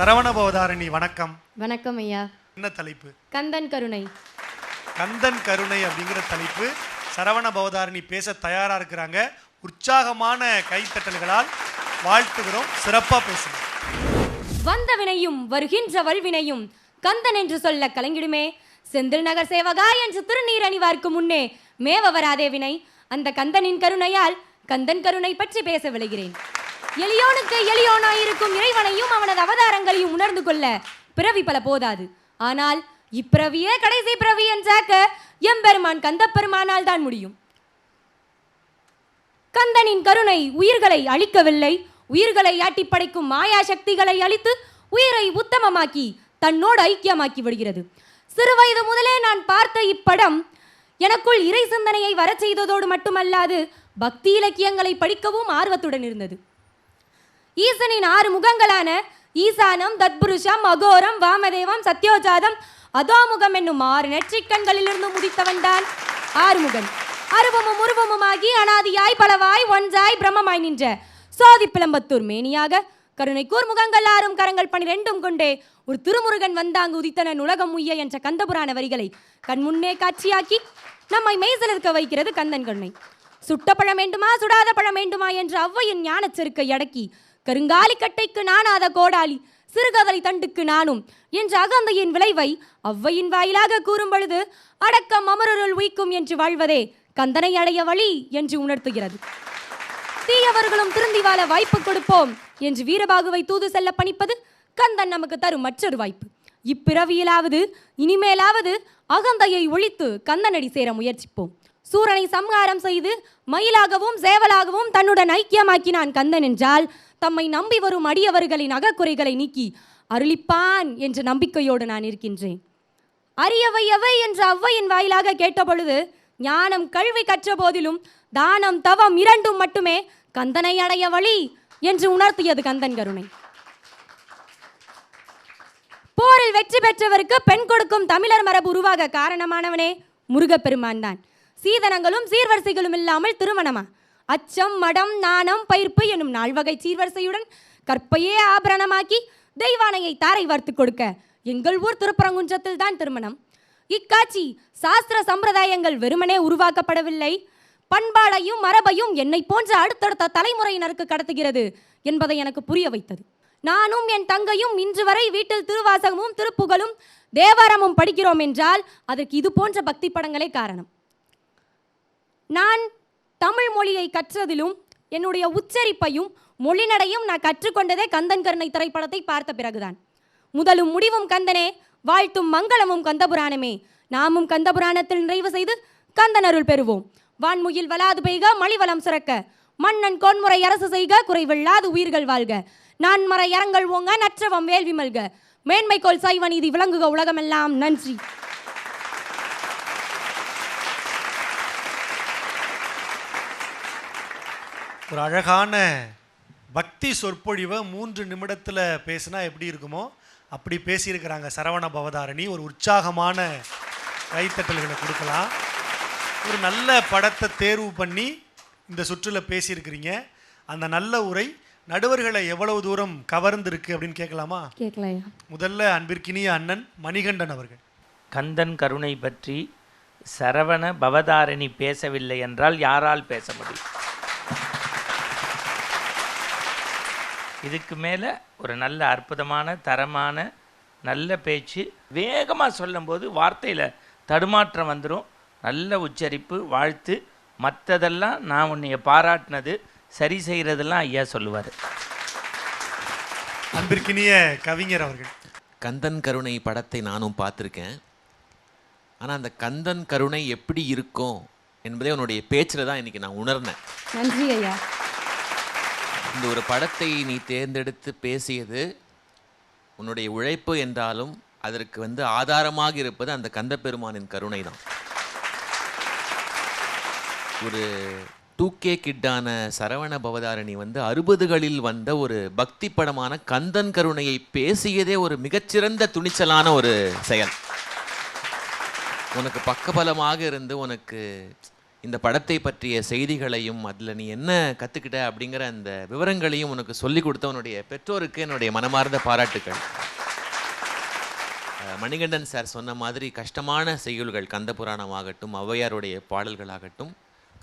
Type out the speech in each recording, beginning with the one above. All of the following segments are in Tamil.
சரவண பவதாரணி வணக்கம். வணக்கம் ஐயா. என்ன தலைப்பு? கந்தன் கருணை. கந்தன் கருணை அப்படிங்கிற தலைப்பு. சரவண பவதாரணி பேச தயாரா இருக்கிறாங்க. உற்சாகமான கைத்தட்டல்களால் வாழ்த்துகிறோம். சிறப்பா பேசுங்க. வந்த வினையும் வருகின்ற வல்வினையும் கந்தன் என்று சொல்ல கலங்கிடுமே. செந்தில் நகர் சேவகா என்று திருநீர் அணிவார்க்கு முன்னே மேவ வராதே வினை. அந்த கந்தனின் கருணையால் கந்தன் கருணை பற்றி பேச விளைகிறேன். எளியோனுக்கு எளியோனாயிருக்கும் இறைவனையும் அவனது அவதாரங்களையும் உணர்ந்து கொள்ள பிறவி பல போதாது. ஆனால் இப்பிறவியே கடைசி பிறவி என்றாக்க எம்பெருமான் கந்தப்பெருமானால் தான் முடியும். கந்தனின் கருணை உயிர்களை அழிக்கவில்லை. உயிர்களை ஆட்டி படைக்கும் மாயா சக்திகளை அழித்து உயிரை உத்தமமாக்கி தன்னோடு ஐக்கியமாக்கி விடுகிறது. சிறுவயது முதலே நான் பார்த்த இப்படம் எனக்குள் இறை சிந்தனையை வரச் செய்ததோடு மட்டுமல்லாது பக்தி இலக்கியங்களை படிக்கவும் ஆர்வத்துடன் இருந்தது. ஈசனின் ஆறு முகங்களான ஈசானம் தத்புருஷம் அகோரம் வாமதேவம் சத்யோஜாதம் அதோமுகம் என்னும் ஆறு நெற்றிக்கண்களிலிருந்து முடித்தவன் தான் ஆறுமுகன். அருவமும் உருவமுமாகி அனாதியாய் பலவாய் ஒன்றாய் பிரம்மமாய் நின்ற சோதி பிளம்பத்தூர் மேனியாக கருணை கூர்முகங்கள் ஆறும் கரங்கள் பனிரெண்டும் கொண்டே ஒரு திருமுருகன் வந்தாங்கு உதித்தனன் உலகம் உய்ய என்ற கந்தபுராண வரிகளை கண்முன்னே காட்சியாக்கி நம்மை மெய்சிலிருக்க வைக்கிறது கந்தன் கருணை. சுட்ட பழம் வேண்டுமா சுடாத பழம் வேண்டுமா என்று அவ்வையின் ஞானச் செருக்கை அடக்கி கருங்காலி கட்டைக்கு நானாத கோடாளி சிறுகதலை தண்டுக்கு நானும். என்ற அகந்தையின் விளைவை அவ்வையின் வாயிலாக கூறும் பொழுது அடக்கம் அமரருள் உய்க்கும் என்று வாழ்வதே கந்தனை அடைய வழி என்று உணர்த்துகிறது. தீயவர்களும் திருந்தி வாழ வாய்ப்பு கொடுப்போம் என்று வீரபாகுவை தூது செல்ல பணிப்பது கந்தன் நமக்கு தரும் மற்றொரு வாய்ப்பு. இப்பிறவியிலாவது இனிமேலாவது அகந்தையை ஒழித்து கந்தனடி சேர முயற்சிப்போம். சூரனை சம்ஹாரம் செய்து மயிலாகவும் சேவலாகவும் தன்னுடன் ஐக்கியமாக்கினான் கந்தன் என்றால் தம்மை நம்பி வரும் அடியவர்களின் அகக்குறைகளை நீக்கி அருளிப்பான் என்ற நம்பிக்கையோடு நான் இருக்கின்றேன். அரியவை எவை? என்று அவ்வையின் வாயிலாக கேட்டபொழுது ஞானம் கல்வி கற்ற போதிலும் தானம் தவம் இரண்டும் மட்டுமே கந்தனை அடைய வழி என்று உணர்த்தியது கந்தன் கருணை. போரில் வெற்றி பெற்றவருக்கு பெண் கொடுக்கும் தமிழர் மரபு உருவாக காரணமானவனே முருகப்பெருமான் தான். சீதனங்களும் சீர்வரிசைகளும் இல்லாமல் திருமணமா? அச்சம் மடம் நாணம் பயிர்ப்பு எனும் நால்வகை சீர்வரிசையுடன் கற்பையே ஆபரணமாக்கி தெய்வானையை தாரை வார்த்து கொடுக்க எங்கள் ஊர் திருப்பரங்குன்றத்தில் தான் திருமணம். இக்காட்சி சாஸ்திர சம்பிரதாயங்கள் வெறுமனே உருவாக்கப்படவில்லை. பண்பாடையும் மரபையும் என்னை போன்ற அடுத்தடுத்த தலைமுறையினருக்கு கடத்துகிறது என்பதை எனக்கு புரிய வைத்தது. நானும் என் தங்கையும் இன்று வரை வீட்டில் திருவாசகமும் திருப்புகழும் தேவாரமும் படிக்கிறோம் என்றால் அதற்கு இது போன்ற பக்தி படங்களே காரணம். நான் தமிழ் மொழியை கற்றதிலும் என்னுடைய உச்சரிப்பையும் மொழிநடையும் நான் கற்றுக்கொண்டதே கந்தன் கருணை திரைப்படத்தை பார்த்த பிறகுதான். முதலும் முடிவும் கந்தனே வாழ்த்தும் மங்களமும் கந்தபுராணமே. நாமும் கந்தபுராணத்தில் நிறைவு செய்து கந்தன் அருள் பெறுவோம். வான்முயில் வலாது பெய்க மலிவளம் சுரக்க. மன்னன் கோன்முறை அரசு செய்க குறைவில்லாது உயிர்கள் வாழ்க. நான் மறை அரங்கள் ஓங்க நற்றவம் வேள்வி மல்க. மேன்மைக்கோள் சைவநீதி விளங்குக உலகமெல்லாம் நன்றி. ஒரு அழகான பக்தி சொற்பொழிவை மூன்று நிமிடத்தில் பேசினா எப்படி இருக்குமோ அப்படி பேசியிருக்கிறாங்க சரவண பவதாரணி. ஒரு உற்சாகமான கைத்தட்டல்களை கொடுக்கலாம். ஒரு நல்ல படத்தை தேர்வு பண்ணி இந்த சுற்றுல பேசியிருக்கிறீங்க. அந்த நல்ல உரை நடுவர்களை எவ்வளவு தூரம் கவர்ந்திருக்கு அப்படின்னு கேட்கலாமா? கேட்கலையா முதல்ல அன்பிற்கினிய அண்ணன் மணிகண்டன் அவர்கள். கந்தன் கருணை பற்றி சரவண பவதாரணி பேசவில்லை என்றால் யாரால் பேச முடியும்? இதுக்கு மேலே ஒரு நல்ல அற்புதமான தரமான நல்ல பேச்சு. வேகமாக சொல்லும்போது வார்த்தையில் தடுமாற்றம் வந்துடும் நல்ல உச்சரிப்பு வாழ்த்து. மற்றதெல்லாம் நான் உன்னைய பாராட்டினது சரி செய்கிறதெல்லாம் ஐயா சொல்லுவார். அன்பிற்கினிய கவிஞர் அவர்கள். கந்தன் கருணை படத்தை நானும் பார்த்துருக்கேன். ஆனால் அந்த கந்தன் கருணை எப்படி இருக்கும் என்பதை உன்னுடைய பேச்சில் தான் இன்னைக்கு நான் உணர்ந்தேன். நன்றி ஐயா. இந்த ஒரு படத்தை நீ தேர்ந்தெடுத்து பேசியது உன்னுடைய உழைப்பு என்றாலும் அதற்கு வந்து ஆதாரமாக இருப்பது அந்த கந்தப்பெருமானின் கருணை தான் ஒரு டூ கே கிட்டான சரவண பவதாரணி வந்து அறுபதுகளில் வந்த ஒரு பக்தி படமான கந்தன் கருணையை பேசியதே ஒரு மிகச்சிறந்த துணிச்சலான ஒரு செயல். உனக்கு பக்கபலமாக இருந்து உனக்கு இந்த படத்தை பற்றிய செய்திகளையும் அதில் நீ என்ன கற்றுக்கிட்ட அப்படிங்கிற அந்த விவரங்களையும் உனக்கு சொல்லி கொடுத்த உன்னுடைய பெற்றோருக்கு என்னுடைய மனமார்ந்த பாராட்டுக்கள். மணிகண்டன் சார் சொன்ன மாதிரி கஷ்டமான செய்யுள்கள் கந்த புராணமாகட்டும் ஔவையாருடைய பாடல்களாகட்டும்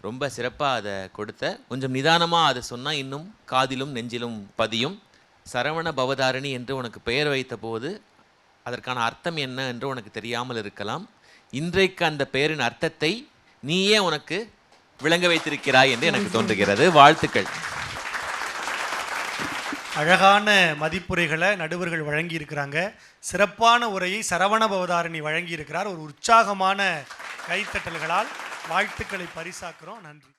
ரொம்ப சிறப்பாக அதை கொடுத்த. கொஞ்சம் நிதானமாக அதை சொன்னால் இன்னும் காதிலும் நெஞ்சிலும் பதியும். சரவண பவதாரிணி என்று உனக்கு பெயர் வைத்த போது அதற்கான அர்த்தம் என்ன என்று உனக்கு தெரியாமல் இருக்கலாம். இன்றைக்கு அந்த பெயரின் அர்த்தத்தை நீயே உனக்கு விளங்க வைத்திருக்கிறாய் என்று எனக்கு தோன்றுகிறது. வாழ்த்துக்கள். அழகான மதிப்புரைகளை நடுவர்கள் வழங்கி இருக்கிறாங்க சிறப்பான உரையை சரவண பவதாரணி வழங்கி இருக்கிறார் ஒரு உற்சாகமான கைத்தட்டல்களால் வாழ்த்துக்களை பரிசாக்குறோம். நன்றி.